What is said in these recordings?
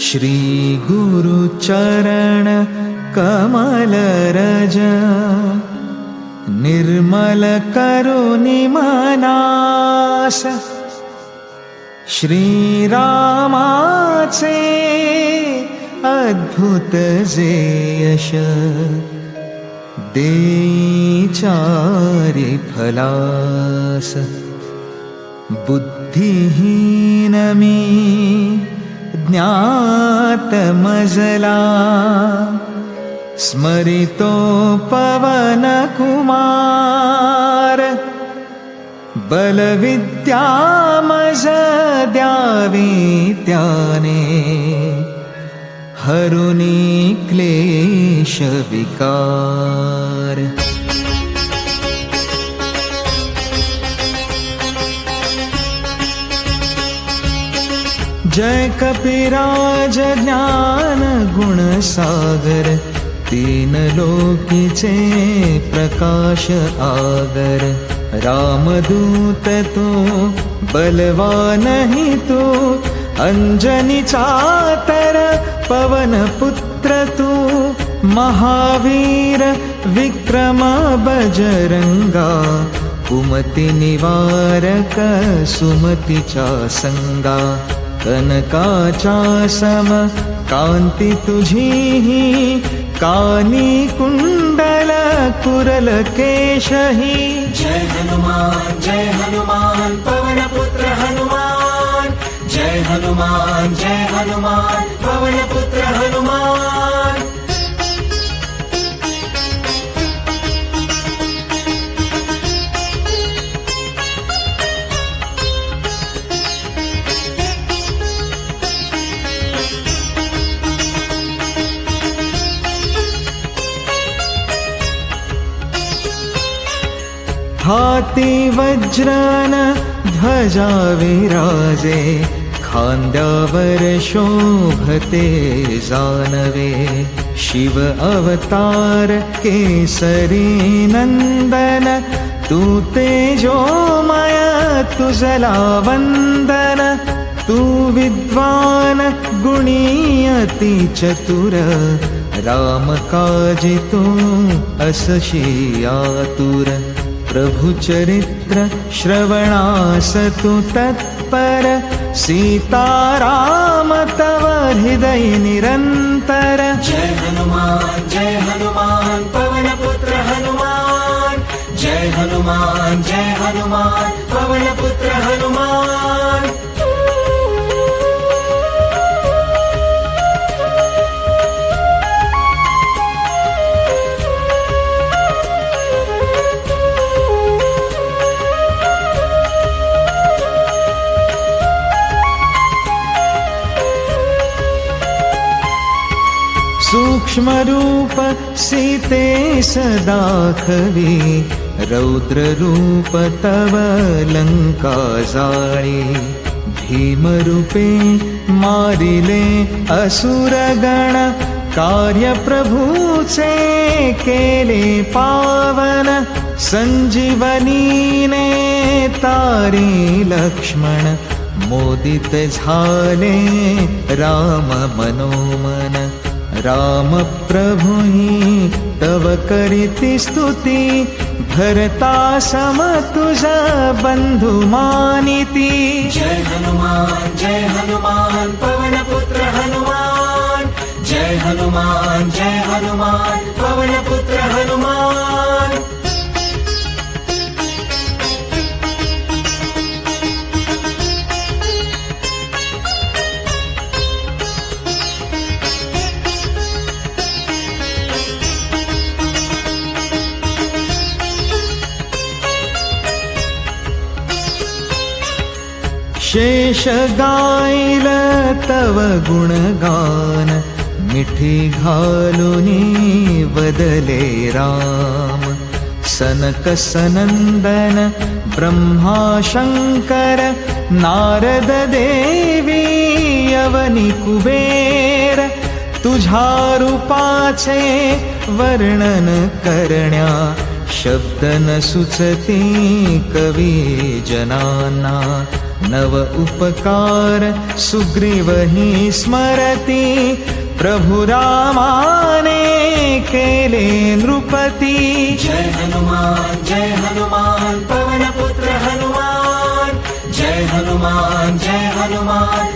श्री गुरुचरण कमलरज निर्मल करुणि मनास श्रीरामाचे अद्भुतजयश फलास। बुद्धिहीनमी ज्ञातमजला। स्मरितो पवनकुमार। बलविद्यामजद्यावीत्याने हरुणी क्लेशविकार। जय कपिराज ज्ञान गुणसागर तीन लोकीचे प्रकाश आगर रामदूत तो बलवानहि तो अंजनी चातर पवन पुत्र तू. महावीर विक्रम बजरंगा कुमति निवारक सुमतीच्या संगा. कनकाचा सम कांती तुझी कानी कुंडल कुरल केशही. जय हनुमान जय हनुमान पवन पुत्र हनुमान. जय हनुमान जय हनुमान पवन पुत्र हनुमान. हाती वज्रन ध्वजा विराजे खांद्यावर शोभते जानवे। शिव अवतार केसरी नंदन तू तेजोमय तुझला वंदन तू विद्वान गुणीयती चतुर। राम काजी प्रभुचरित्र श्रवणासतु तत्पर। सीताराम तव हृदय निरन्तर। जय हनुमान् जय हनुमान् पवनपुत्र हनुमान्। जय हनुमान् जय हनुमान् पवनपुत्र हनुमान्। सूक्ष्मरूप सीते सदाखवी रौद्ररूप तव लङ्का जाळी भीमरूपे मारिले असुरगण कार्यप्रभूचे केले पावन। संजीवनीने तारे लक्ष्मण मोदित झाले राम मनोमन राम प्रभुही तव करीती स्तुती भरता सम तुझ बंधु मानिती जय हनुमान जय हनुमान पवन पुत्र हनुमान। जय हनुमान जय हनुमान पवन पुत्र हनुमान शेष गाईल तव गुणगान मिठी घालुनी वदले राम। सनक सनंदन ब्रह्मा शंकर नारद देवी अवनी कुबेर तुझ्या रूपाचे वर्णन करण्या शब्द न सुचती कवी जनांना नव उपकार सुग्रीव हि स्मरति। प्रभु रामाने केले नृपती। जय हनुमान जय हनुमान पवन पुत्र हनुमान। जय हनुमान जय हनुमान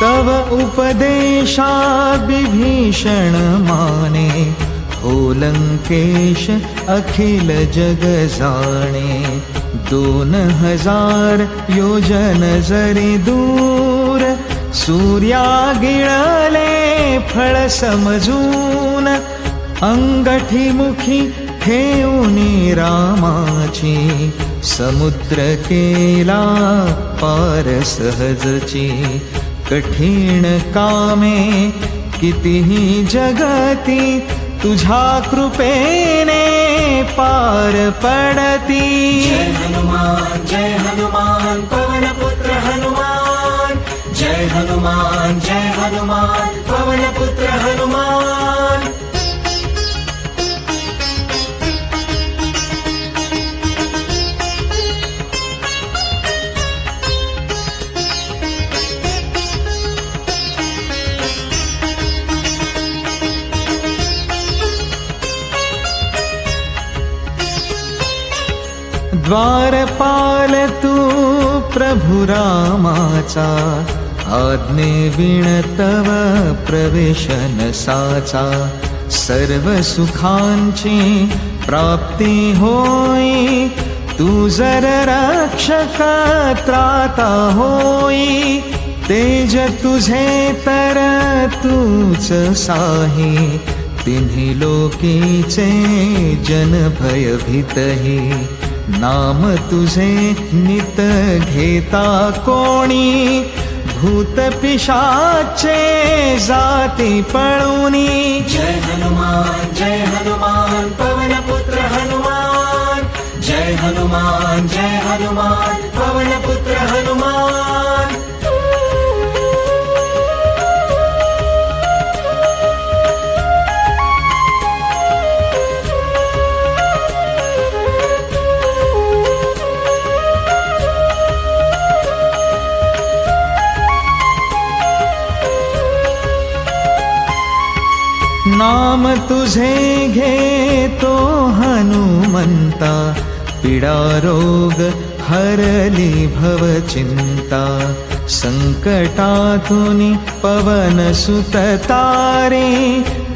तव उपदेशा विभीषण माने हो लंकेश अखिल जग जाणे। दोन हजार योजन जरी दूर सूर्या गिळले फळ समजून अंगठी मुखी ठेवूनी रामाची समुद्र केला पार सहजची। कठीण कामे कितीही जगती तुझ्या कृपेने पार पडती. जय हनुमान जय हनुमान पवन पुत्र हनुमान. जय हनुमान जय हनुमान पवन पुत्र हनुमान. द्वारपाल तू प्रभु रामाचा. आज्ञे विणतव प्रवेश नसाचा सर्व सुखांची प्राप्ती होई. तू जर रक्षक त्राता होई. तेज तुझे तर तूच साही. तिन्ही लोकीचे जन भयभीतही नाम तुझे नित घेता कोणी? भूत पिशाचे जाती पळूनी. जय हनुमान जय हनुमान पवन पुत्र हनुमान. जय हनुमान जय हनुमान पवन पुत्र तुझे घेतो हनुमंता पिडा रोग हरली भव चिंता. संकटातून पवन सुत तारे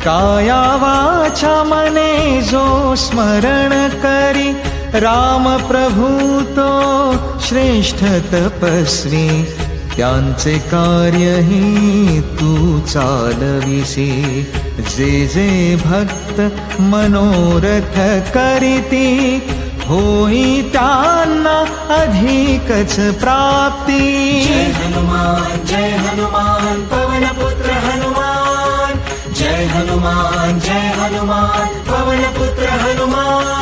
काया वाचा मने जो स्मरण करी. राम प्रभू तो श्रेष्ठ तपस्वी त्यांचे कार्यही तू चालविसी जे जे भक्त मनोरथ करीती होई त्यांना अधिकच प्राप्ती. जय हनुमान जय हनुमान पवन पुत्र हनुमान. जय हनुमान जय हनुमान पवन पुत्र हनुमान.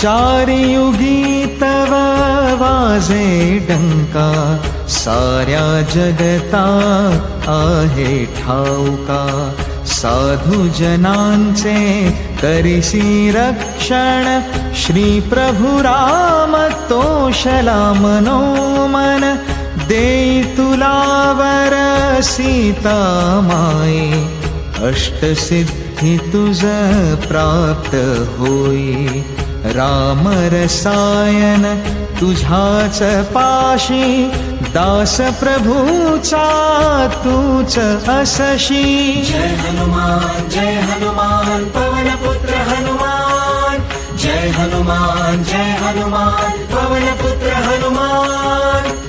चारियुगी तव वाजे डंका साऱ्या जगता आहे ठाऊका. साधू जनांचे करिसी रक्षण श्री प्रभु राम तोषला मनोमन. देई तुला वर सीता माये अष्टसिद्धी तुझ प्राप्त होई. राम रसायन तुझ्याच पाशी दास प्रभूचा तूच असशी। जय हनुमान जय हनुमान पवन पुत्र हनुमान। जय हनुमान जय हनुमान पवन पुत्र हनुमान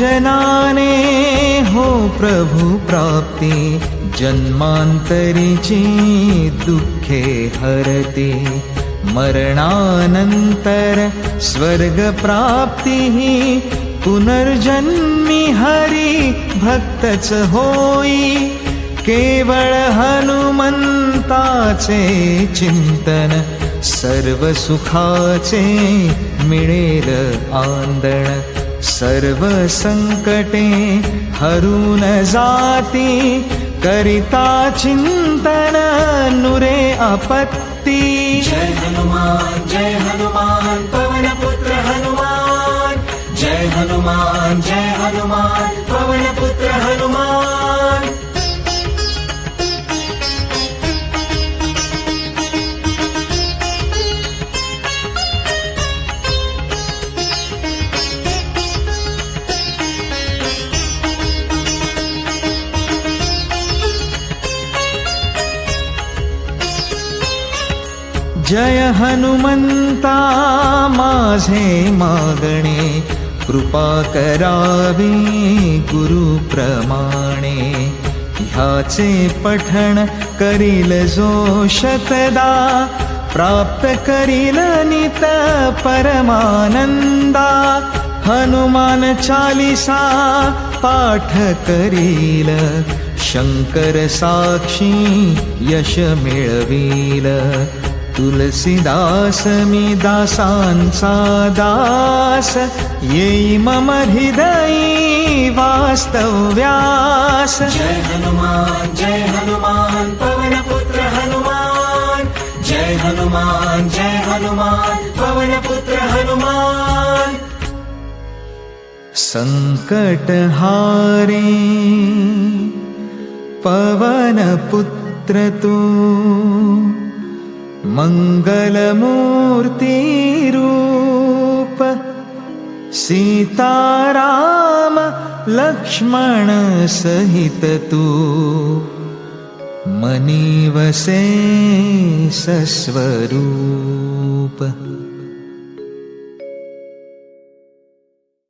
भजनाने हो प्रभु प्राप्ती जन्मांतरीची दुःखे हरते. मरणानंतर स्वर्गप्राप्तिः पुनर्जन्मी हरी भक्तच होई. केवळ हनुमंताचे चिंतन सर्व सुखाचे मिळेल आंदण. सर्व संकटे हरून जाती करिता चिंतन नुरे आपत्ती। जय हनुमान जय हनुमान पवन पुत्र हनुमान। जय हनुमान जय हनुमान पवन पुत्र हनुमान। जय हनुमंता माझे मागणे कृपा करावी गुरुप्रमाणे ह्याचे पठण करील जो शतदा प्राप्त करील नित परमानंदा. हनुमान चालिसा पाठ करील शंकर साक्षी यश मिळवील. तुलसीदासमि दासान् सा दास यै मम हृदये वास्तव्यास। जय हनुमान् जय हनुमान् पवनपुत्र हनुमान्। जय हनुमान् जय हनुमान् पवनपुत्र हनुमान्। सङ्कटहारे पवनपुत्र तु। मङ्गलमूर्तिरूप सीताराम लक्ष्मण सहित तु मनीवसे सस्वरूप।